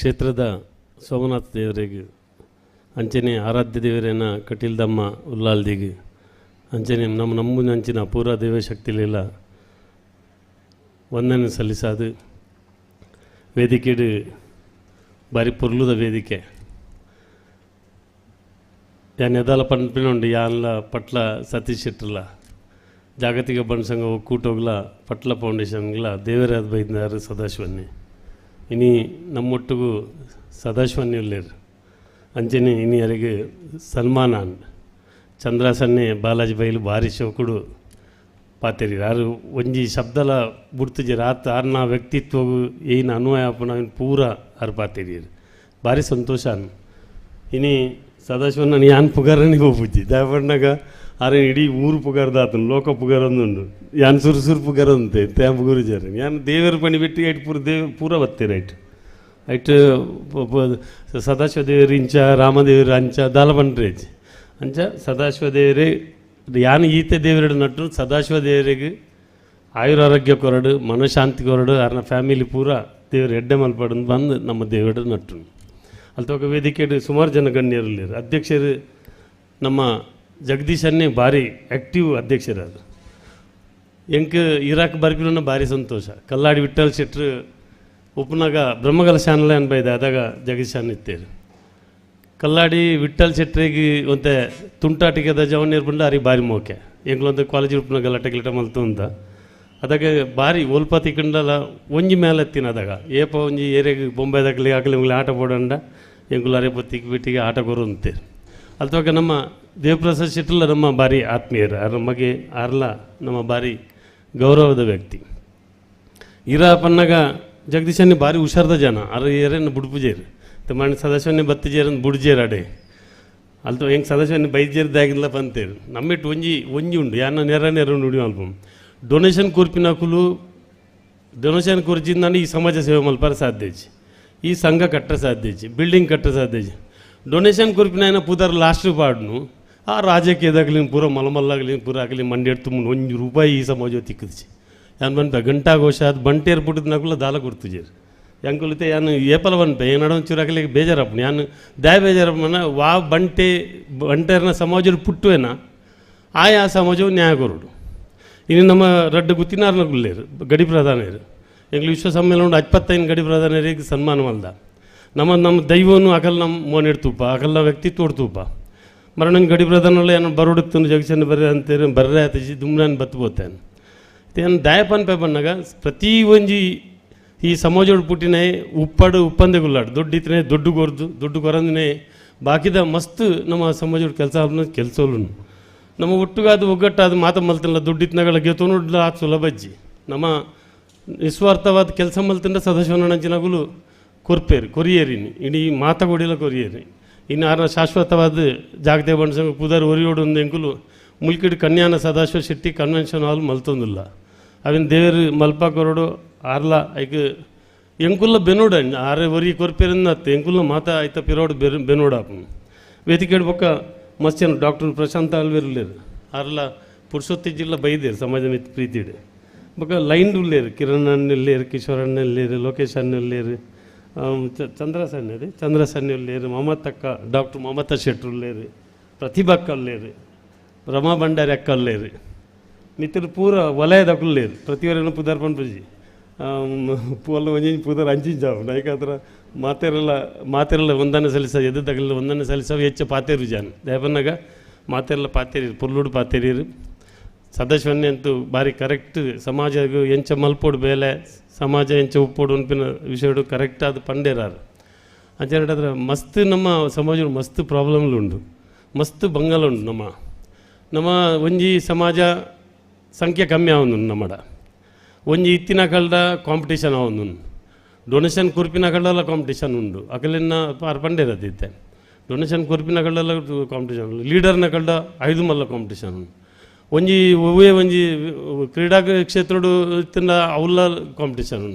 ಕ್ಷೇತ್ರದ ಸೋಮನಾಥ ದೇವರಿಗೆ ಅಂಚನೆ ಆರಾಧ್ಯ ದೇವರೇನ ಕಟೀಲ್ದಮ್ಮ ಉಲ್ಲಾಲ್ದಿಗೆ ಅಂಚನೆ ನಮ್ಮ ನಮ್ಮನ ಅಂಚಿನ ಪೂರ ದೇವಶಕ್ತಿಲೆಲ್ಲ ವಂದನೆ ಸಲ್ಲಿಸಾದು. ವೇದಿಕೆಡು ಬಾರಿ ಪೊರ್ಲುದ ವೇದಿಕೆ. ಯಾನ್ ಎದಾಲ ಪಂಪಿನುಂಡು ಯಾನ್ಲ ಪಟ್ಲ ಸತೀಶ್ ಶೆಟ್ರಲ ಜಾಗತಿಕ ಬಣ್ಸಂಗ ಒಕ್ಕೂಟೋಗ್ಲ ಪಟ್ಲ ಫೌಂಡೇಶನ್ಗ್ಲ ದೇವರಾದ ಬೈದಾರು ಸದಾಶಿವನ್ನಿ. ಇನಿ നമ്മൊട്ടുകു ಉಳ್ಳೇರು ಅಂಚನೆ ಇನಿ ಯಾರಿಗೆ ಸಲ್ಮಾನ್ ಅನ್ ಚಂದ್ರಾಸನ್ನೆ ಬಾಲಾಜಿ ಬೈಲು ಭಾರಿ ಶೋಕುಡು ಪಾತೆರಿ. ಯಾರು ಒಂಜಿ ಶಬ್ದಲ ಬುಡ್ತುಜಿ ರಾತ್ ಆರ್ನ ವ್ಯಕ್ತಿತ್ವವು ಏನು ಅನ್ವಯ ಪೂರ ಆರು ಪಾತೆರಿ ಭಾರಿ ಸಂತೋಷ ಇನಿ ಸದಾಶಿವನ್ ನಾನು ಪುಗಾರನಿಗೆ ಹೋಗ್ಬುಜ್ಜಿ. ದಾಯಪಣ್ಣಾಗ ಆರೆ ಇಡೀ ಊರು ಪುಗಾರ್ದ ಆತನು ಲೋಕ ಪುಗಾರ ಒಂದುಂಡು ಯಾನ್ ಸುರು ಸುರು ಪುಗಾರ ಅಂತೆ ತ್ಯಾಂ ಗುರುಜಾರ ಯಾನ್ ದೇವರ ಪಣಿ ಬಿಟ್ಟು ಐಟ್ ಪೂರ ದೇವ್, ಪೂರ ಬತ್ತೇರಿ ಐಟ್ ಐಟ್ ಸದಾಶಿವ ದೇವರ ಇಂಚ ರಾಮದೇವರ ಅಂಚ ದಾಲ ಅಂಚ ಸದಾಶಿವ ದೇವರೇ ಯಾನ್ ಈತೆ ದೇವರ ನಟ್ಟು ಸದಾಶಿವ ದೇವರಿಗೆ ಆಯುರಾರೋಗ್ಯ ಕೊರಡು, ಮನಶಾಂತಿ ಕೊರಡು, ಅರ್ನ ಫ್ಯಾಮಿಲಿ ಪೂರ ದೇವರು ಎಡ್ಡೆ ಮಲ್ಪಡು ಬಂದು ನಮ್ಮ ದೇವರ ನಟ್ಟು ಅಲ್ಲಿ ತೋಕ ವೇದಿಕೆ ಸುಮಾರು ಜನ ಗಣ್ಯರು ಅಧ್ಯಕ್ಷರು ನಮ್ಮ ಜಗದೀಶನ್ನೇ ಭಾರಿ ಆ್ಯಕ್ಟಿವ್ ಅಧ್ಯಕ್ಷರಾದ್ರು ಎಂಕ್ ಇರಾಕ್ ಬರ್ಪಿನ ಭಾರಿ ಸಂತೋಷ. ಕಲ್ಲಾಡಿ ವಿಠಲ್ ಶೆಟ್ರು ಉಪನಾಗ ಬ್ರಹ್ಮಗಲ ಶಾನಲೆ ಅನ್ಬೈದೆ ಅದಾಗ ಜಗದೀಶನ್ ಇತ್ತೇರು. ಕಲ್ಲಾಡಿ ವಿಠಲ್ ಶೆಟ್ರಿಗೆ ಒಂತೆ ತುಂಟಾಟಿಕೆದ ಜವನ್ ಇರ್ಬಂಡು ಅರಿ ಭಾರಿ ಮೋಕೆ. ಎಂಗ್ಲೊಂದು ಕಾಲೇಜ್ ಉಪ್ಪನ ಗಲಾಟೆ ಗಿಲಟ ಮಲ್ತು ಅಂತ. ಅದಾಗ ಭಾರಿ ಒಲ್ಪತಿ ಕಂಡಲ್ಲ ಒಂಜಿ ಮೇಲೆ ಎತ್ತಿನ ಅದಾಗ ಏಪ ಒಂಜಿ ಏರಿಯಾಗೆ ಬೊಂಬೈದಾಗಲಿ ಆಗಲಿ ಆಟ ಪೋಡಂಡ ಎಂಗುಲು ಅರೆ ಪೊತ್ತಿಗೆ ಬಿಟ್ಟಿಗೆ ಆಟ ಕೊರು ಅಂತೀರು ಅಲ್ತವಾಗ ನಮ್ಮ ದೇವಪ್ರಸಾದ್ ಶೆಟ್ಟಲ್ಲ ನಮ್ಮ ಭಾರಿ ಆತ್ಮೀಯರು ಮಗೆ ಅರ್ಲ ನಮ್ಮ ಭಾರಿ ಗೌರವದ ವ್ಯಕ್ತಿ. ಇರಾ ಪನ್ನಗ ಜಗದೀಶನ್ನೇ ಭಾರಿ ಹುಷಾರ್ದ ಜನ, ಅರ ಏರೇನು ಬುಡ್ಪುಜೇರು ತಮ್ಮ ಸದಸ್ಯನ್ನೇ ಬತ್ತಿಜೇರನ್ ಬುಡ್ಜೇರು ಅಡೆ ಅಲ್ತು ಹೆಂಗೆ ಸದಸ್ಯನ್ನೇ ಬೈಜೇರ್ದಾಗಿಲ್ಲ ಬಂತೇರು ನಮ್ಮಿಟ್ಟು ಒಂಜಿ ಒಂಜಿ ಉಂಡು ಯಾನ ನೆರ ನೆರ ನುಡಿ ಅಲ್ಪ ಡೊನೇಷನ್ ಕೂರ್ಪಿನಕುಲು ಡೊನೇಷನ್ ಕುರ್ಚಿಂದ ಈ ಸಮಾಜ ಸೇವೆ ಮಲ್ಪಾರ ಸಾಧ್ಯಜಿ ಈ ಸಂಘ ಕಟ್ಟ ಸಾಧ್ಯಜಿ ಬಿಲ್ಡಿಂಗ್ ಕಟ್ಟ ಸಾಧ್ಯಜಿ ಡೊನೇಷನ್ ಕುರ್ಪಿನ ಪುದರ್ ಲಾಸ್ಟ್ ಪಾಡ್ನು ಆ ರಾಜಕೀಯದಾಗಲಿ ಪೂರ ಮಲಮಲ್ಲಾಗಲಿ ಪೂರ ಆಗಲಿ ಮಂಡ್ಯಡ್ ತುಂಬ ಒಂದು ರೂಪಾಯಿ ಈ ಸಮಾಜ ತಿಕ್ಕದಿಸಿ ಯಾನ್ ಬಂದ ಗಂಟಾ ಘೋಷ ಅದು ಬಂಟೇರ್ ಬಿಟ್ಟಿದ್ನಾಗಲ ದಾಲ ಕೊಡ್ತಿದ್ದೀರಿ ಎಂಕುಲಿತೆ ಯಾನು ಏಪಲ ಬಂಪೆ ಏನಾಡ ಒಂಚೂರು ಆಗಲಿ ಬೇಜಾರಪ್ಪ ಯಾನು ದಾಯ ಬೇಜಾರಪ್ಪನ ವಾ ಬಂಟೆ, ಬಂಟೇರ್ನ ಸಮಾಜದ ಪುಟ್ಟುವೇನ, ಆಯಾ ಸಮಾಜವು ನ್ಯಾಯ ಕೊರಡು. ಇನ್ನು ನಮ್ಮ ರಡ್ಡ ಗುತ್ತಿನಾರ್ನಗುಳ್ಳೇರು ಗಡಿ ಪ್ರಧಾನಿಯರು ಎಂಗ್ಲು ವಿಶ್ವ ಸಮ್ಮೇಳನ ಅಪ್ಪತ್ತೈದು ಗಡಿ ಪ್ರಧಾನಿಯರಿಗೆ ಸನ್ಮಾನ ಮಲ್ದ. ನಮ್ಮ ನಮ್ಮ ದೈವನು ಅಕಲ್ ನಮ್ಮ ಮೋನೆಡ್ ತೂಪ ವ್ಯಕ್ತಿ ನಮ್ಮ ವ್ಯಕ್ತಿತ್ವ ತೂಪ. ಮರಣ ಗಡಿ ಪ್ರಧಾನಲ್ಲ ಏನೋ ಬರೋಡುತ್ತೇನೆ ಜಗಸನ್ ಬರ್ರೆ ಅಂತೇಳಿ ಬರ್ರೆ ಆತಿಸಿ ದುಮ್ನಾನ್ ಬತ್ಬೋತೇನೆ ಏನು ದಾಯಪನ್ ಪೇ ಬಂದಾಗ ಪ್ರತಿ ಒಂಜಿ ಈ ಸಮಾಜೋಡು ಪುಟ್ಟಿನೇ ಉಪ್ಪಡು ಉಪ್ಪಂದೆ ಗುಲ್ಲಾಡು ದೊಡ್ಡ ಇತ್ತನೇ ದೊಡ್ಡ ಗೊರ್ದು, ದೊಡ್ಡ ಕೊರಂದಿನೇ ಬಾಕಿದ ಮಸ್ತ್ ನಮ್ಮ ಸಮಾಜೋಡು ಕೆಲಸ ಕೆಲಸೋಲು ನಮ್ಮ ಒಟ್ಟುಗಾದ ಒಗ್ಗಟ್ಟಾದ ಮಾತ ಮಲ್ತಿಲ್ಲ ದುಡ್ಡಿತ್ನಗಳ ಗೆತೋನುಡ್ಲ ಆ ಸುಲಭಜ್ಜಿ ನಮ್ಮ ನಿಸ್ವಾರ್ಥವಾದ ಕೆಲಸ ಮಲ್ತಿಂದ ಸದಸ್ಯನಂಚಿನಗುಲು ಕೊರ್ಪೇರಿ, ಕೊರಿಯೇರಿನಿ, ಇಡೀ ಮಾತಗೊಡಿಲ ಕೊರಿಯೇರಿ. ಇನ್ನು ಆರ ಶಾಶ್ವತವಾದ ಬಣ್ಣ ಬಣ್ಸಂಗ ಪುದರ್ ಒರಿಯೋಡು ಒಂದು ಎಂಕುಲು ಮುಲ್ಕಿಡ್ ಕನ್ಯಾನ ಸದಾಶಿವ ಶೆಟ್ಟಿ ಕನ್ವೆನ್ಷನ್ ಹಾಲ್ ಮಲ್ತೊಂದಿಲ್ಲ. ಅವಿನ ದೇವರು ಮಲ್ಪ ಕೊರಡು ಆರ್ಲ ಐಕ್ ಎಂಕುಲ್ಲ ಬೆನೋಡ, ಆರೆ ಒರಿ ಕೊರ್ಪೇರಿಂದ ಎಂಕುಲ್ಲ ಮಾತ ಐತ ಪಿರೋಡು ಬೆರ್, ಬೆನೋಡ ವೇದಿಕೆ ಬೊಕ್ಕ ಮಸ್ತಿಯನ್ನು ಡಾಕ್ಟರ್ ಪ್ರಶಾಂತ ಅಲ್ವೇರ್ಲೇರು ಆರ್ಲ ಪುರುಷೋತ್ತಿ ಜಿಲ್ಲ ಬೈದೇರು ಸಮಾಜ ಮಿತ್ ಪ್ರೀತಿಡೆ. ಬೊಕ್ಕ ಲೈನ್ ಉಳ್ಳೇರು ಕಿರಣ್ ಅಣ್ಣಲ್ಲೇರು, ಕಿಶೋರ್ ಅಣ್ಣಲ್ಲೇರು, ಲೋಕೇಶ್ ಅಣ್ಣಲ್ಲೇರು. ಚಂದ್ರಸನ್ನಿ ರೀ ಚಂದ್ರಸನ್ನಿ ಉಳ್ಳೇರು ಮಮತಕ್ಕ, ಡಾಕ್ಟರ್ ಮಮತಾ ಶೆಟ್ರು ಉಳ್ಳೇರು ಪ್ರತಿಭಕ್ಕ ಉಳ್ಳೇರು ರಮಾ ಭಂಡಾರಿ ಅಕ್ಕ ಉಳ್ಳೇರು ಮಿತ್ರ ಪೂರ ವಲಯದ ಕುಲ್ಲೇರು ಪ್ರತಿವರನ್ನು ಪುದರ್ ಪೂಲ್ ಪೂಲ ಒಂಜಿ, ಪುದರ್ ಅಂಚಿಂಜಾವು ನೈಕಾತ್ರ ಮಾತೆರೆಲ್ಲ ಮಾತೆರೆಲ್ಲ ಒಂದನೆ ಸಲ್ಲಿಸ ತಗಲಿಲ್ಲ ಒಂದನೆ ಸಲಿಸ ಹೆಚ್ಚು ಪಾತೇರು ಜಾನ್. ದೇವನಾಗ ಮಾತೆರೆಲ್ಲ ಪಾತೇರಿ ಪುಲ್ಲುಡು ಪಾತೇರಿರು ಸದಸ್ಯವನ್ನೇ ಅಂತೂ ಭಾರಿ ಕರೆಕ್ಟ್ ಸಮಾಜ ಎಂಚ ಮಲ್ಪೋಡು ಬೇಲೆ ಸಮಾಜ ಎಂಚ ಉಪ್ಪೋಡು ಅನ್ಪಿನ ವಿಷಯಡು ಕರೆಕ್ಟ್ ಆದ ಪಂಡೇರಾರು. ಮಸ್ತ್ ನಮ್ಮ ಸಮಾಜ ಮಸ್ತ್ ಪ್ರಾಬ್ಲಮ್ಲು ಉಂಡು ಮಸ್ತ್ ಬಂಗಲ ಉಂಡು ನಮ್ಮ. ನಮ್ಮ ಒಂಜಿ ಸಮಾಜ ಸಂಖ್ಯೆ ಕಮ್ಮಿ ಆವನು ನಮ್ಮಡ. ಒಂಜಿ ಇತ್ತಿನ ಕಲ್ಡ ಕಾಂಪಿಟೇಷನ್ ಆವನು ಡೊನೇಷನ್ ಕುರ್ಪಿನ ಕಲ್ಲೆಲ್ಲ ಕಾಂಪಿಟೇಷನ್ ಉಂಡು. ಅಕಲಿನ ಪಾರ್ ಪಂಡೇರದಿತ್ತೆ ಡೊನೇಷನ್ ಕುರ್ಪಿನ ಕಲ್ಲೆಲ್ಲ ಕಾಂಪಿಟೇಷನ್ ಲೀಡರ್ನ ಕಲ್ಡ ಐದು ಮಲ್ಲ ಕಾಂಪಿಟೇಷನ್ ಉಂಡು. ಒಂಜಿ ಒವೇ ಒಂಜಿ ಕ್ರೀಡಾ ಕ್ಷೇತ್ರಡು ಇತ್ತಿನ ಅವಲ್ಲ ಕಾಂಪಿಟೇಷನ್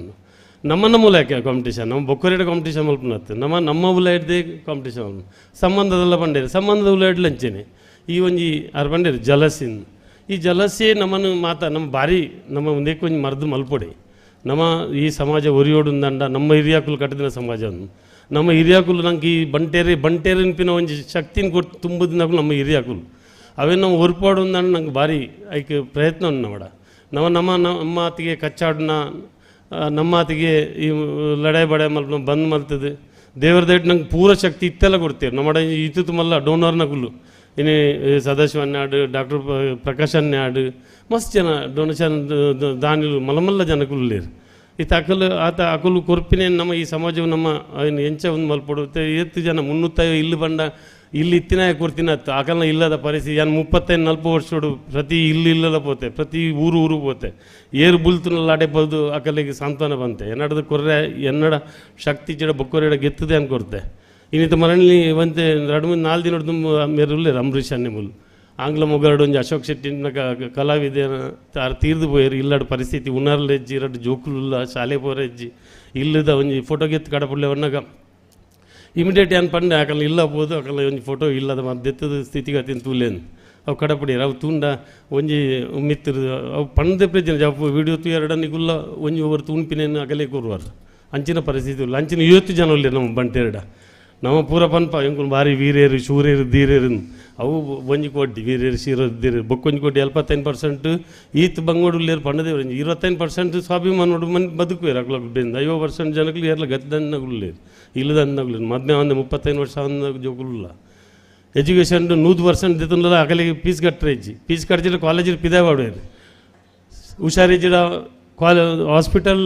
ನಮ್ಮ ಯಾಕೆ ಕಾಂಪಿಟೇಷನ್ ನಮ್ಮ ಬೊಕ್ಕರೇಡ ಕಾಂಪಿಟೇಷನ್ ಮಲ್ಪನತ್ತೆ ನಮ್ಮ ನಮ್ಮ ಉಲ ಹಿಡ್ದೆ ಕಾಂಪಿಟೇಷನ್ ಮಲ್ಪ ಸಂಬಂಧದೆಲ್ಲ ಬಂಡೇರಿ ಸಂಬಂಧದ ಉಲ ಹಿಡ್ಲು ಅಂಚೆನೆ. ಈ ಒಂಜಿ ಅರ್ ಬಂಡೇರಿ ಜಲಸಿನ್. ಈ ಜಲಸೆ ನಮ್ಮನ್ನು ಮಾತ, ನಮ್ಮ ಭಾರಿ, ನಮ್ಮ ಒಂದೇ ಕೊಂಚ ಮರ್ದು ಮಲ್ಪೊಡೆ. ನಮ್ಮ ಈ ಸಮಾಜ ಒರಿಯೋಡುಂದಂಡ ನಮ್ಮ ಹಿರಿಯಾಕುಲು ಸಮಾಜ ಒಂದು ನಮ್ಮ ಹಿರಿಯಾಕುಲು ನಂಗೆ ಈ ಬಂಟೇರಿ, ಬಂಟೇರಿನ ಪಿನ ಒಂಜಿ ಶಕ್ತಿನ ಕೊಟ್ಟು ತುಂಬದಿಂದ ನಮ್ಮ ಹಿರಿಯಾಕುಲು. ಅವೇ ನಾವು ಒರ್ಪಾಡು ಅಂದಂಡು ನಂಗೆ ಭಾರಿ ಐಕ್ ಪ್ರಯತ್ನ ನೋಡ ನಾವು ನಮ್ಮ ನಮ್ಮ ಆತಿಗೆ ಕಚ್ಚಾಡನ ಆ, ನಮ್ಮ ಆತಿಗೆ ಈ ಲಡಾಯಿ ಬಡಾಯಿ ಮಲ್ ಬಂದ್ ಮಲ್ತದೆ. ದೇವ್ರ ದೇಟ್ ನಂಗೆ ಪೂರ ಶಕ್ತಿ ಇತ್ತೆಲ್ಲ ಕೊಡ್ತೇವೆ. ನಮ್ಮ ಇತ್ತು ಮಲ್ಲ ಡೋನರ್ ನಗುಲ್ಲು ಇನ್ನು ಸದಾಶಿವ ಅನ್ನಾಡು ಡಾಕ್ಟರ್ ಪ್ರಕಾಶ್ ಅನ್ನಾಡು ಮಸ್ತ್ ಜನ ಡೊನೇಷನ್ ದಾನಿಲು ಮಲಮಲ್ಲ ಜನಕುಲ್ಲೇರು ಈತ ಅಕಲು ಆತ ಅಕಲು ಕೊರ್ಪಿನೇ ನಮ್ಮ ಈ ಸಮಾಜವು ನಮ್ಮ ಎಂಚ ಒಂದು ಮಲ್ಪಡುತ್ತೆ ಎತ್ತು ಜನ ಮುನ್ನೂತ್ತ ಇಲ್ಲಿ ಬಂಡ ಇಲ್ಲಿ ಇತ್ತಿನ ಕೊಡ್ತೀನಿ ಅತ್ತು ಅಕಲ್ನ ಇಲ್ಲದ ಪರಿಸ್ಥಿತಿ. ಏನು ಮುಪ್ಪತ್ತೈದು ನಲ್ಪು ವರ್ಷೋಡು ಪ್ರತಿ ಇಲ್ಲಿ ಇಲ್ಲೆಲ್ಲ ಪೋತೆ, ಪ್ರತಿ ಊರು ಊರು ಪೋತೆ. ಏರು ಬುಲ್ತುನಲ್ಲಾಡೆ ಬಲ್ದು ಆಕಲಿಗೆ ಸಾಂತ್ವನ ಬಂತೆ. ಎನ್ನಡದ ಕೊರ್ರೆ, ಎನ್ನಡ ಶಕ್ತಿ ಜಡ ಬೊಕ್ಕೊರೆಡ ಗೆತ್ತದೆ ಅನ್ಕೊಡ್ತೆ ಇನ್ನಿತ ಮರಳಿ ಒಂತೆ ಎರಡು ಮೂರು ನಾಲ್ಕು ದಿನ ತುಂಬ ಮೇರುಲ್ಲೇ ಅಂಬರೀಷ್ ಅನ್ನೆಮುಲ್ ಆಂಗ್ಲ ಮೊಗರಡು ಒಂಜಿ ಅಶೋಕ್ ಶೆಟ್ಟಿನ ಕಲಾವಿದ ತೀರ್ದು ಪೋಯರು ಇಲ್ಲಡ ಪರಿಸ್ಥಿತಿ. ಉನ್ನರ್ಲ ಹೆಜ್ಜಿ ಎರಡು ಜೋಕುಲ್ಲ ಶಾಲೆ ಪೋರೆಜ್ಜಿ, ಇಲ್ಲದ ಒಂಜಿ ಫೋಟೋ ಗೆತ್ತು ಕಡಪುಳ್ಳೆ ಒನ್ನಾಗ. ಇಮಿಡಿಯೇಟ್ ಏನು ಪಂಡ ಆಕಲ್ಲ ಇಲ್ಲ ಹೋದು ಅಕಲ್ಲ ಒಂಜಿ ಫೋಟೋ ಇಲ್ಲದ ದೆತ್ತದ ಸ್ಥಿತಿಗತಿನ ತೂಲೇನು ಅವು ಕಡಪಡಿ, ಅವು ತೂಂಡ, ಒಂಜಿ ಮಿತ್ರ ಅವು ಪಂಡೆ ಪ್ರಜನ ಜಪ್ಪ ವಿಡಿಯೋ ತು ಎರಡನಿಗುಲ್ಲ ಒಂಜಿ ಒಬ್ಬರು ತೂಣ್ಪಿನೇನು ಅಗಲೇ ಕೂರುವಾರ. ಅಂಚಿನ ಪರಿಸ್ಥಿತಿ ಇಲ್ಲ ಅಂಚಿನ ಇವತ್ತು ಜನ ಇಲ್ಲ ನಮ್ಮ ಬಂಟೆರಡ. ನಮ್ಮ ಪೂರ ಪನ್ಪ, ಎಂಕುಲು ಭಾರಿ ವೀರೇರು, ಶೂರೇರು, ಧೀರೇರು, ಅವು ಒಂಜಿ ಕೊಡ್ಡಿ ವೀರೇರು ಶೀರ ಧೀರೇರು, ಬೊಕ್ಕೊಂಜಿ ಕೋಟಿ ಎಲ್ಪತ್ತೈದು ಪರ್ಸೆಂಟ್, ಈತ್ ಬಂಗೋಡು ಉಳ್ಳೇರು ಪಂಡದೇವ್ರು ಇರುವತ್ತೈದು ಪರ್ಸೆಂಟ್ ಸ್ವಾಭಿಮಾನೋಡು ಮನ್ ಬದುಕುವೇರು ಅಕ್ಲ ಬೆಂದು ಐವತ್ತು ಪರ್ಸೆಂಟ್ ಜನಗಳು ಏರ್ಲ ಗದ್ದನ್ನಗುಳ್ಳೇರು ಇಲ್ಲದನ್ನಗುಳ್ಳೇರು ಮದ್ಮೆ ಒಂದು ಮುಪ್ಪತ್ತೈದು ವರ್ಷ ಅಂದ ಜೋಗುಲ್ಲ ಎಜುಕೇಷನ್ ನೂರು ಪರ್ಸೆಂಟ್ ದಿತ್ತಲ್ಲ ಅಕಲಿಗೆ ಫೀಸ್ ಕಟ್ಟರೆ ಇಜ್ಜಿ. ಫೀಸ್ ಕಟ್ಟಿದ್ರೆ ಕಾಲೇಜಿಗೆ ಪಿದೆ ಮಾಡುವೇರು ಹುಷಾರಿಜ್ಜಿಡ ಕಾಲ ಹಾಸ್ಪಿಟಲ್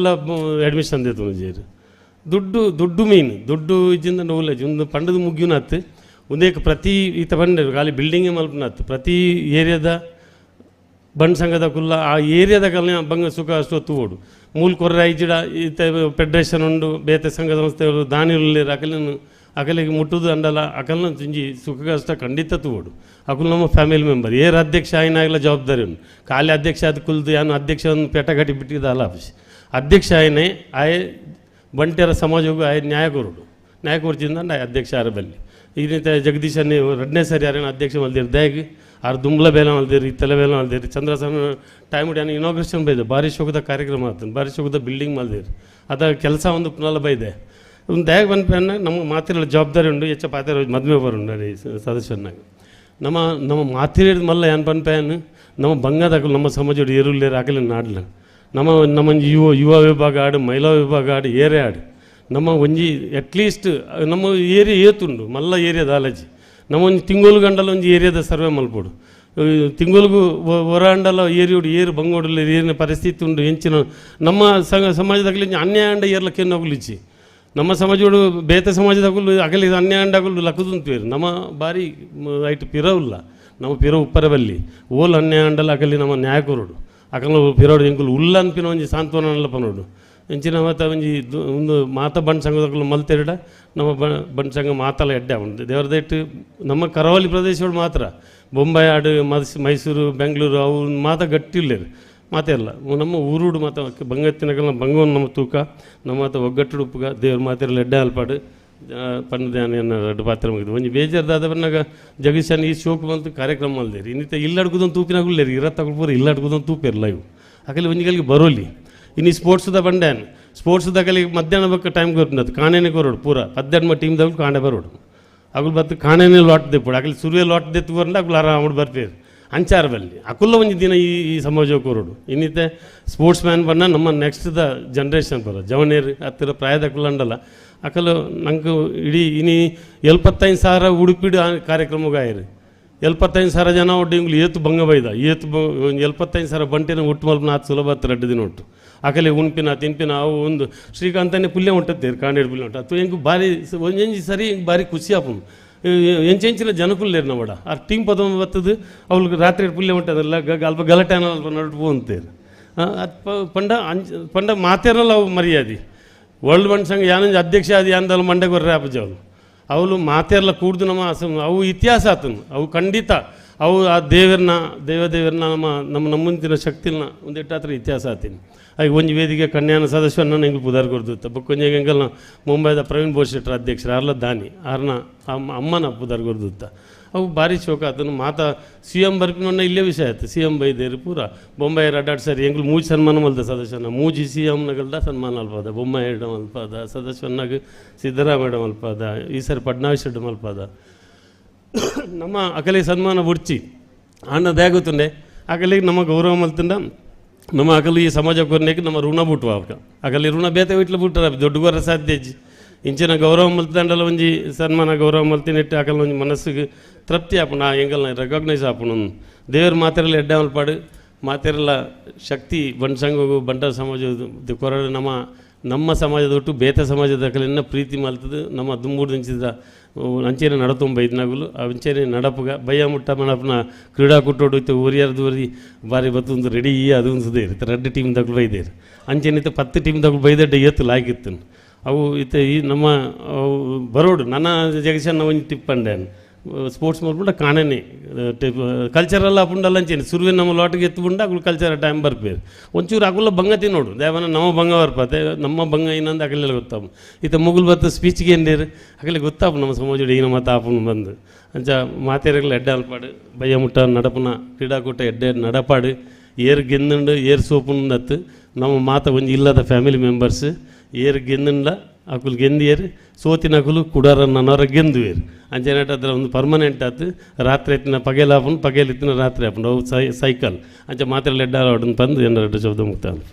ಅಡ್ಮಿಷನ್ ದೇತು ಜೇರು ದುಡ್ಡು ದುಡ್ಡು ಮೀನು ದುಡ್ಡು ಇಜ್ಜಿಂದ ನೋಲೆಜ್ ಒಂದು ಪಂಡದ ಮುಗ್ಯುನತ್ತು ಒಂದೇಕ ಪ್ರತಿ ಈತ ಬಂಡೆ, ಖಾಲಿ ಬಿಲ್ಡಿಂಗೇ ಮಲ್ಪನತ್ತು ಪ್ರತಿ ಏರಿಯಾದ ಬಂಡ್ ಸಂಘದ ಕುಲ್ಲ ಆ ಏರಿಯಾದ ಕಲ್ಯಾಣ ಬಂಗ ಸುಖ, ಅಷ್ಟು ತೂವೋಡು ಮೂಲ ಕೊರ್ರೆ ಐಜಿಡ ಈತ ಫೆಡ್ರೇಷನ್ ಉಂಡು, ಬೇತೆ ಸಂಘ ಸಂಸ್ಥೆಗಳು ದಾನಿಗಳು ಅಕಲಿನ ಅಕಲಿಗೆ ಮುಟ್ಟುದು ಅಂಡಲ್ಲ ಅಕಲ್ನ ತುಂಜಿ ಸುಖ, ಕಷ್ಟ ಖಂಡಿತ ತೂವೋಡು ಅಕುಲ್ ನಮ್ಮ ಫ್ಯಾಮಿಲಿ ಮೆಂಬರ್ ಏರ್ ಅಧ್ಯಕ್ಷ ಆಯ್ನಾಗಲ ಜವಾಬ್ದಾರಿ ಉಂಟು. ಖಾಲಿ ಅಧ್ಯಕ್ಷ ಅದು ಕುಲ್ದು ಯಾನು ಅಧ್ಯಕ್ಷ ಒಂದು ಪೇಟ ಕಟ್ಟಿ ಬಿಟ್ಟಿದ್ದ ಅಧ್ಯಕ್ಷ ಆಯ್ನೆ, ಆಯ್ ಬಂಟೆರ ಸಮಾಜವು ನ್ಯಾಯಗುರುಡು. ನ್ಯಾಯಗುರುಜಿಂದ ನಾ ಅಧ್ಯಕ್ಷ ಆರ ಬಲ್ಲಿ ಈ ರೀತಿ ಜಗದೀಶ್ ಅನ್ನಿ ಎರಡನೇ ಸರಿ ಯಾರೇನು ಅಧ್ಯಕ್ಷ ಮಲ್ದಿರು, ದಯಾಗಿ ಆರು ದುಂಬಲ ಬೇಲ ಮಲ್ದಿರಿ ತಲೆ ಬೇಲ ಮಲ್ದಿರಿ ಚಂದ್ರಸನ ಟೈಮ್ ಏನು ಇನಾಗ್ರೇಷನ್ ಬೈದೆ, ಭಾರಿ ಶೋಕದ ಕಾರ್ಯಕ್ರಮ ಆಗ್ತದೆ ಭಾರಿ ಶೋಕದ ಬಿಲ್ಡಿಂಗ್ ಮಲ್ದಿರಿ. ಅದ ಕೆಲಸ ಒಂದು ಪುನಃ ಬೈದೆ. ಒಂದು ದಯಾಗ ಬಂದ ಪೆನ್ನ ನಮಗೆ ಮಾತಿರೋ ಜವಾಬ್ದಾರಿ ಉಂಡು ಹೆಚ್ಚ ಪಾತ್ರ ಮದುವೆ ಬರುಂಡು ರೀ ಸದಸ್ಯನಾಗ ನಮ್ಮ ನಮ್ಮ ಮಾತಿರಿದ ಮಲ್ಲ ಏನು ಪೆನ್ ನಮ್ಮ ಬಂಗದಾಗ ನಮ್ಮ ಸಮಾಜ ಇರುಳ್ಳೇರು ಆಗಲಿ ನಾಡ್ಲ. ನಮ್ಮ ನಮ್ಮ ಯುವ ಯುವ ವಿಭಾಗ ಆಡು, ಮಹಿಳಾ ವಿಭಾಗ ಆಡು, ಏರೆ ಆಡು. ನಮ್ಮ ಒಂಜಿ ಅಟ್ಲೀಸ್ಟ್ ನಮ್ಮ ಏರಿಯಾ ಏತುಂಡು, ಮಲ್ಲ ಏರಿಯಾದ ಆಲಜಿ ನಮ್ಮ ಒಂದು ತಿಂಗಳು ಗಂಡಲ ಒಂಜಿ ಏರಿಯಾದ ಸರ್ವೆ ಮಲ್ಪೋಡು. ತಿಂಗಳಿಗೂ ಹೊರಾಂಡಲ ಏರಿಯೋಡು, ಏರು ಬಂಗೋಡಲ್ಲ, ಏರಿನ ಪರಿಸ್ಥಿತಿ ಉಂಡು, ಹೆಂಚಿನ ನಮ್ಮ ಸಮಾಜದಾಗಲಿ ಅನ್ಯಾಯ ಅಂಡ ಏರ್ಲಕ್ಕೆ ಹೋಗ್ಲಿಚ್ಚಿ ನಮ್ಮ ಸಮಾಜಗಳು ಬೇತೆ ಸಮಾಜದಾಗಲು ಅಗಲಿ ಅನ್ಯಾಯ ಅಂಡಾಗಲು ಲಕ್ಕದುಂತೇರು ನಮ್ಮ ಬಾರಿ ಐಟ್ ಪಿರವಿಲ್ಲ. ನಮ್ಮ ಪಿರ ಉಪ್ಪರವಲ್ಲಿ. ಓಲ್ ಅನ್ಯಾಯ ಅಂಡಲ ಅಗಲಿ ನಮ್ಮ ನ್ಯಾಯ ಕೊರೋಡು ಅಕಲ ಪಿರೋಡು ಎಂಕುಲು ಉಲ್ಲ ಪಿನ ಒಂಜಿ ಸಾಂತ್ವನಲ್ಲ ಪನೋಡು ಎಂಚಿನ ಮಾತ ಒಂಜಿ ಒಂದು ಮಾತ ಬಣ್ಣ ಸಂಘದಕ್ಕಲು ಮಲ್ತೆರಡ ನಮ್ಮ ಬ ಬಣ್ಣ ಸಂಘ ಮಾತಲ್ಲ ಎಡ್ಡೆ ಉಂಟು ದೇವರದೈಟ್ ನಮ್ಮ ಕರಾವಳಿ ಪ್ರದೇಶಗಳು ಮಾತ್ರ ಬೊಂಬೈ ಆಡು ಮಸ್ ಮೈಸೂರು ಬೆಂಗಳೂರು ಅವು ಮಾತ ಗಟ್ಟಿಲ್ಲೇರು ಮಾತೇ ಇಲ್ಲ ನಮ್ಮ ಊರುಡು ಮಾತ ಬಂಗತ್ತಿನಗಲ್ಲ ಬಂಗವನ್ನು ನಮ್ಮ ತೂಕ ನಮ್ಮ ಮಾತ ಒಗ್ಗಟ್ಟು ಉಪ್ಪುಗ ದೇವ್ರ ಮಾತೆಲ್ಲ ಎಡ್ಡೆ ಅಲ್ಪಾಡು ಪಂಡದಾನ ರಡ್ಡು ಪಾತ್ರ ಮುಗಿದು ಒಂದು ಬೇಜಾರ್ದಾದ ಬನ್ನಾಗ ಜಗದೀಶನ್ ಈ ಶೋಕ್ ಬಂತು ಕಾರ್ಯಕ್ರಮ ಅಲ್ದೇರಿ. ಇನ್ನಿತ ಇಲ್ಲಡ್ಗುದೊಂದು ತೂಪಿನಾಗುಳ್ಳೇರಿ ಇರತ್ತಾಗ ಪೂರ ಇಲ್ಲಡ್ಗುದೊಂದು ಇರಲ್ಲ ಇವು. ಅಕಲಿ ಒಂಜಿಗಲಿಗೆ ಬರೋಲಿ. ಇನ್ನು ಸ್ಪೋರ್ಟ್ಸ್ದ ಬಂಡ್ಯಾನ್ ಸ್ಪೋರ್ಟ್ಸ್ದ ಕಲಿಗೆ ಮಧ್ಯಾಹ್ನ ಬಗ್ಗೆ ಟೈಮ್ ಕೊಟ್ಟಿನದು ಕಾಣೆನೇ ಕೊರೋಡು ಪೂರ. ಮ ಟೀಮ್ದಾಗ ಕಾಣೆ ಬರೋಡು. ಅಗುಲ್ ಬತ್ತು ಕಾಣೆನೆ ಲಾಟ್ ದೆಪ್ಪುಡು ಆಗಲಿ ಸೂರ್ಯ ಲಾಟ್ ದೆತ್ತು ಬರಂಡ ಆರಾಮ್ ಬರ್ಪೇರು ಅಂಚಾರ ಬಲ್ಲಿ ಅಕುಲ್ಲ ಒಂದು ದಿನ ಈ ಈ ಸಮಾಜ ಕೊರೋಡು. ಇನ್ನಿತೆ ಸ್ಪೋರ್ಟ್ಸ್ ಮ್ಯಾನ್ ಬಣ್ಣ ನಮ್ಮ ನೆಕ್ಸ್ಟ್ ದ ಜನ್ರೇಷನ್ ಬರೋ ಜವನೇರಿ ಹತ್ತಿರ ಪ್ರಾಯದ ಕುಲ್ಲಂಡಲ್ಲ ಅಕಲು ನಂಗೆ ಇಡೀ ಇನಿ ಎಲ್ಪತ್ತೈದು ಸಾವಿರ ಉಡುಪಿಡು ಆಯ್ರಿ. ಎಲ್ಪತ್ತೈದು ಸಾವಿರ ಜನ ಒಟ್ಟು ಇಂಗ್ಲು ಏತು ಬಂಗ ಬೈದ. ಏತು ಎಲ್ಪತ್ತೈದು ಸಾವಿರ ಬಂಟಿನ ಉಟ್ಟು ಮಲ್ಪ ಆತು ಸುಲಭ ಹತ್ತು ಎರಡು ದಿನ ಒಟ್ಟು ಆಕಲೆ ಉಣ್ಪಿನ, ತಿನ್ಪಿನ ಅವು ಒಂದು ಶ್ರೀಕಾಂತನೇ ಪುಲ್ಯ ಹೊಂಟತ್ತೇರು ಕಾಂಡೇಡ್ ಪುಲ್ಯ ಉಂಟು. ಅದು ಹೆಂಗೆ ಭಾರಿ ಒಂಜಿ ಸರಿ ಹಿಂಗೆ ಭಾರಿ ಖುಷಿ ಆಪನು ಎಂಚೆಂಚಿನ ಜನಕುಲ್ಲೇರು ನಮ್ಮಡ. ಆ ಟೀಮ್ ಪದ ಬತ್ತದು ಅವ್ಳಿಗೆ ರಾತ್ರಿ ಪುಲ್ಯ ಹೊಂಟದಲ್ಲ ಗ- ಅಲ್ಪ ಗಲಾಟೆ ಅನ್ನೋ ನಡ್ಪು ಅದು ಪಂಡ ಅಂಜ್ ಪಂಡ ಮಾತೇರಲ್ಲ ಅವು ಮರ್ಯಾದೆ. ವರ್ಲ್ಡ್ ಬಂಡ್ ಸಂಘ ಯಾನಂಜ ಅಧ್ಯಕ್ಷ ಅದು ಯಾಂದಲ್ಲ ಮಂಡೆಗೆ ಬರ್ರೆ ಆಪಜ ಅವನು ಅವಳು ಮಾತೆಲ್ಲ ಕೂಡ್ದು ನಮ್ಮ ಅವು ಇತಿಹಾಸ ಆತನು. ಅವು ಖಂಡಿತ, ಅವು ಆ ದೇವರನ್ನ ದೇವದೇವರನ್ನ ನಮ್ಮ ನಮ್ಮ ನಮ್ಮಂತಿನ ಶಕ್ತಿನ ಒಂದಿಟ್ಟು ಹತ್ರ ಇತಿಹಾಸ ಆತೀನಿ. ಹಾಗೆ ಒಂದು ವೇದಿಕೆ ಕನ್ಯಾನ ಸದಸ್ಯನ ನಂಗೆ ಪುದಾರ್ ಕೊಡ್ದಿತ್ತ ಬಕ್ಕೊಂಜಿ ಹೆಂಗಲ್ಲ ಮುಂಬೈದ ಪ್ರವೀಣ್ ಬೋಶೆಟ್ರ ಅಧ್ಯಕ್ಷರು ಅರ್ಲ ದಾನಿ ಅರ್ನ ಅಮ್ಮ, ಅಮ್ಮನ ಪುದಾರ್ ಕೊಡ್ದಿತ್ತ ಅವು ಭಾರಿ ಶೋಕ. ಆತನು ಮಾತಾ ಸಿ ಎಂ ಬರ್ಪಿನ ಇಲ್ಲೇ ವಿಷಯ ಆಯ್ತು. ಸಿ ಎಂ ಬೈದೇರಿ ಪೂರ. ಬೊಂಬಾಯಿ ಅಡ್ಡಾಡ್ ಸರಿ. ಎಂಗ್ಲು ಮೂಜಿ ಸನ್ಮಾನ ಮಲ್ದ ಸದಸ್ಯನ. ಮೂಜಿ ಸಿ ಎಮ್ನಗಳ್ದ ಸನ್ಮಾನ ಅಲ್ಪದ. ಬೊಂಬಾಯಿ ಇಡಮ್ ಅಲ್ಪದ. ಸದಸ್ಯನಾಗ ಸಿದ್ದರಾಮಯ್ಯ ಅಲ್ಪದ. ಈ ಸರಿ ಫಡ್ನವೀಸ್ ಹೆಡ್ ಅಲ್ಪದ. ನಮ್ಮ ಅಕಲಿಗೆ ಸನ್ಮಾನ ಬುಡ್ಚಿ. ಅಣ್ಣ ದಯಾಗುತ್ತುಂಡೆ ಅಕಲಿಗೆ ನಮ್ಮ ಗೌರವ ಮಲ್ತಿಂದ ನಮ್ಮ ಅಕಲು ಈ ಸಮಾಜ ಕೊರನೆಗೆ ನಮ್ಮ ಋಣ ಬುಟ್ಟುವ ಅವಕ. ಅಕಲಿ ಋಣ ಬೇತೆ ಇಟ್ಲ ಬಿಟ್ಟರ. ದೊಡ್ಡ ಗೊರ ಸಾಧ್ಯ ಇಜ್ಜಿ. ಇಂಚಿನ ಗೌರವ ಮಲ್ತಂಡಲ ಒಂಜಿ ಸನ್ಮಾನ ಗೌರವ ಮಲ್ತಿನಿಟ್ಟು ಅಕಲ್ ಒಂಜಿ ಮನಸ್ಸಿಗೆ ತೃಪ್ತಿ ಆಪುಣ ಎಂಗಲ್ನ ರೆಕಾಗ್ನೈಸ್ ಆಪಣ ದೇವ್ರ ಮಾತೆರಲ್ಲ ಎಡ್ಡೆ ಪಾಡು ಶಕ್ತಿ ಬಂಡ್ಸಂಗು ಬಂಡ ಸಮಾಜ ಕೊರ ನಮ್ಮ ನಮ್ಮ ಸಮಾಜದ ಒಟ್ಟು ಬೇತ ಸಮಾಜದ ಕಲಿನ ಪ್ರೀತಿ ಮಲ್ತದು, ನಮ್ಮ ದುಂಬೂಡು ದಿಂಚಿದ ಅಂಚೆನೆ ನಡತುಂಬ ಆ ಅಂಚೇನೆ ನಡಪುಗ ಭಯ ಮುಟ್ಟ ಮಣಪನ ಕ್ರೀಡಾ ಕುಟ್ಟೋಡು ಇತ್ತು ಓರಿಯಾರ ದೂರಿ ಬಾರಿ ಬತ್ತೊಂದು, ರೆಡಿ, ಅದು ಒಂದು ಇರುತ್ತೆ ರೆಡ್ ಟೀಮ್ ತಗೊಳ್ಬೈದೇರು ಅಂಚೇನಿತ್ತು ಪತ್ತು ಟೀಮ್ ತಗೊಳ್ ಬೈದಡ್ಡ ಇವತ್ತು ಲಾಯ್ಕಿತ್ತು ಅವು ಇತ್ತ ಈ ನಮ್ಮ ಬರೋಡು, ನನ್ನ ಜಗಶನ್ನ ಒಂಜಿ ಟಿಪ್ ಅಂಡೆ ಸ್ಪೋರ್ಟ್ಸ್ ಮಾಡ್ಬಿಟ್ಟು ಕಾಣನೆ. ಟಿಪ್ ಕಲ್ಚರಲ್ಲ ಅಪ್ಪುಂಡಲ್ಲ ಅಂಚೇನೆ. ಸುರುವೆ ನಮ್ಮ ಲೋಟಿಗೆ ಎತ್ತುಬುಂಡ ಅಗಳು ಕಲ್ಚರ್ ಟೈಮ್ ಬರ್ಪೇರು. ಒಂಚೂರು ಅಗುಲ್ಲ ಬಂಗತಿ ನೋಡು. ದೇವನ ನಮ್ಮ ಬಂಗ ಬರ್ಪತ್ತೆ ನಮ್ಮ ಬಂಗ ಏನಂದ ಅಗಲೆಲ್ಲ ಗೊತ್ತಾಪು. ಇತ್ತ ಮುಗುಲ್ ಬತ್ತ ಸ್ಪೀಚ್ಗೆ ಏನೇರು ಅಗಲೆ ಗೊತ್ತಾಪು ನಮ್ಮ ಸಮಾಜ ಈಗ ಮಾತು ಆಪುನ್ ಬಂದು. ಅಂಚ ಮಾತೇರಗಳು ಎಡ್ಡೆ ಅಲ್ಪಾಡು ಬಯ್ಯ ಮುಟ್ಟ ನಡಪನ ಕ್ರೀಡಾಕೂಟ ಎಡ್ಡೆ ನಡಪಾಡು. ಏರ್ ಗೆಂದುಂಡು, ಏರ್ ಸೋಪುಂದತ್ತು ನಮ್ಮ ಮಾತ ಒಂಜಿ ಇಲ್ಲದ ಫ್ಯಾಮಿಲಿ ಮೆಂಬರ್ಸ್ ಏರ್ ಗೆಂದುಂಡ ಅಕುಲು ಗೆಂದಿಯರು ಸೋತಿನ ಅಕುಲು ಕುಡಾರ ನನ್ನವರ ಗೆಂದುವೇರು ಅಂಚೆನಟ ಅದರ ಒಂದು ಪರ್ಮನೆಂಟ್ ಆತು, ರಾತ್ರಿ ಎತ್ತಿನ ಪಗೇಲ್ ಆಪುಂಡು ಪಗೇಲ್ ಎತ್ತಿನ ರಾತ್ರಿ ಆಪುಂಡು ಅವು ಸೈ ಸೈಕಲ್ ಅಂಚೆ ಮಾತ್ರ ಎಡ್ಡ ಆಡೋದು ತಂದು ಏನಾರ ಶಬ್ದ ಮುಕ್ತ